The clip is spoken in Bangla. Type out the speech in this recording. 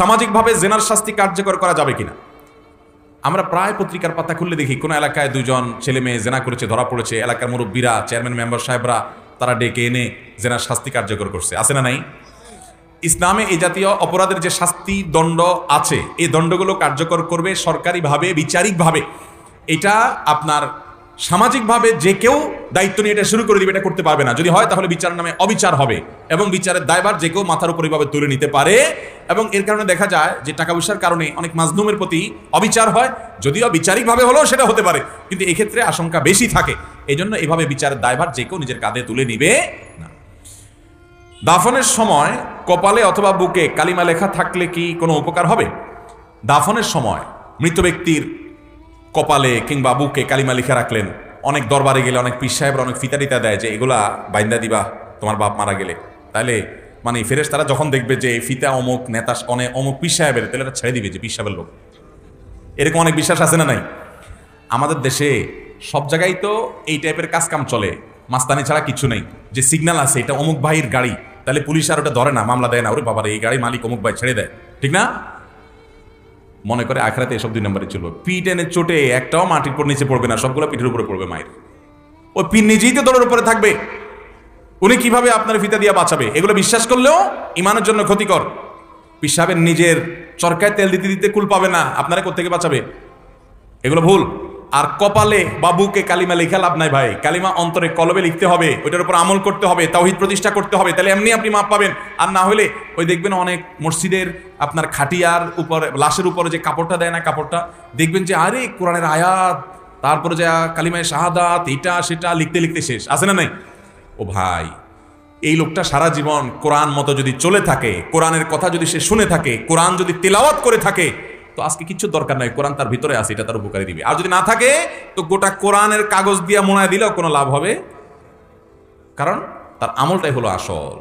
সামাজিকভাবে জেনার শাস্তি কার্যকর করা যাবে কিনা? আমরা প্রায় পত্রিকার পাতা খুললে দেখি, কোন এলাকায় দুজন ছেলে মেয়ে জেনা করেছে, ধরা পড়েছে। এলাকার মুরব্বীরা, চেয়ারম্যান, মেম্বার সাহেবরা, তারা ডেকে এনে জেনার শাস্তি কার্যকর করছে। আছে না নাই? ইসলামে এই জাতীয় অপরাধের যে শাস্তি দণ্ড আছে, এই দণ্ডগুলো কার্যকর করবে সরকারিভাবে, বিচারিকভাবে। এটা আপনার সামাজিকভাবে যে কেউ দায়িত্ব নিয়ে এটা শুরু করে দিবে, এটা করতে পারবে না। যদি হয় তাহলে বিচার নামে অবিচার হবে এবং বিচারের দায়ভার যে কেউ মাথার উপর এইভাবে তুলে নিতে পারে। এবং এর কারণে দেখা যায় যে টাকা পয়সার কারণে অনেক মাজলুমের প্রতি অবিচার হয়, যদিও বিচারিকভাবে হলেও সেটা হতে পারে। কিন্তু এক্ষেত্রে আশঙ্কা বেশি থাকে। এই জন্য এভাবে বিচারের দায়ভার যে কেউ নিজের কাঁধে তুলে নিবে না। দাফনের সময় কপালে অথবা বুকে কালিমা লেখা থাকলে কি কোনো উপকার হবে? দাফনের সময় মৃত ব্যক্তির কপালে কিংবা বুকে কালিমা লিখে রাখলেন। অনেক দরবারে গেলে অনেক পীর সাহেবরা অনেক ফিতারিতা দেয় যে, এগুলা বাইন্দা দিবা, তোমার বাপ মারা গেলে। তাহলে মানে ফেরেস তারা যখন দেখবে যে ফিতা অমুক নেতা অনেক অমুক পীর সাহেবের, তাহলে এটা ছেড়ে দিবে যে পীর সাহেবের লোক। এরকম অনেক বিশ্বাস আছে না নাই? আমাদের দেশে সব জায়গায় তো এই টাইপের কাজ কাম চলে। মাস্তানি ছাড়া কিছু নেই। যে সিগন্যাল আছে, এটা অমুক ভাইয়ের গাড়ি, তাহলে পুলিশ আর ওটা ধরে না, মামলা দেয় না। ওরে বাবার, এই গাড়ি মালিক অমুক ভাই ছেড়ে দেয়। ঠিক না? মনে করে আখড়াতে এসব দুই নম্বরে চলবে। পিঠ এনে চোটে একটাও মাটির উপর নিচে পড়বে না, সবগুলো পিঠের উপরে পড়বে মায়ের। ওই পিন নিজেই তো দলের উপরে থাকবে। উনি কীভাবে আপনার ফিতা দিয়ে বাঁচাবে? এগুলো বিশ্বাস করলেও ইমানের জন্য ক্ষতিকর। পিসাবের নিজের চরকায় তেল দিতে দিতে কুল পাবে না, আপনারা কোথেকে বাঁচাবে? এগুলো ভুল। আর কপালে বা বুকে কালিমা লেখা লাভ নাই ভাই। কালিমা অন্তরে কলবে লিখতে হবে, ওইটার উপর আমল করতে হবে, তাওহিদ প্রতিষ্ঠা করতে হবে, তাহলে এমনি আপনি মাপ পাবেন। আর না হলে ওই দেখবেন অনেক মসজিদের আপনার খাটিয়ার উপর, লাশের উপরে যে কাপড়টা দেয় না কাপড়টা, দেখবেন যে আরে কোরআনের আয়াত, তারপরে যে কালিমায় শাহাদাত, এটা সেটা লিখতে লিখতে শেষ। আছে না নাই? ও ভাই, এই লোকটা সারা জীবন কোরআন মতো যদি চলে থাকে, কোরআনের কথা যদি সে শুনে থাকে, কোরআন যদি তেলাওয়াত করে থাকে, তো আজকে কিছু দরকার নাই, কোরআন তার ভিতরে আছে, এটা তার উপকারী দিবে। আর যদি না থাকে, তো গোটা কোরআনের কাগজ দিয়ে মনে দিলেও কোনো লাভ হবে? কারণ তার আমলটাই হলো আসল।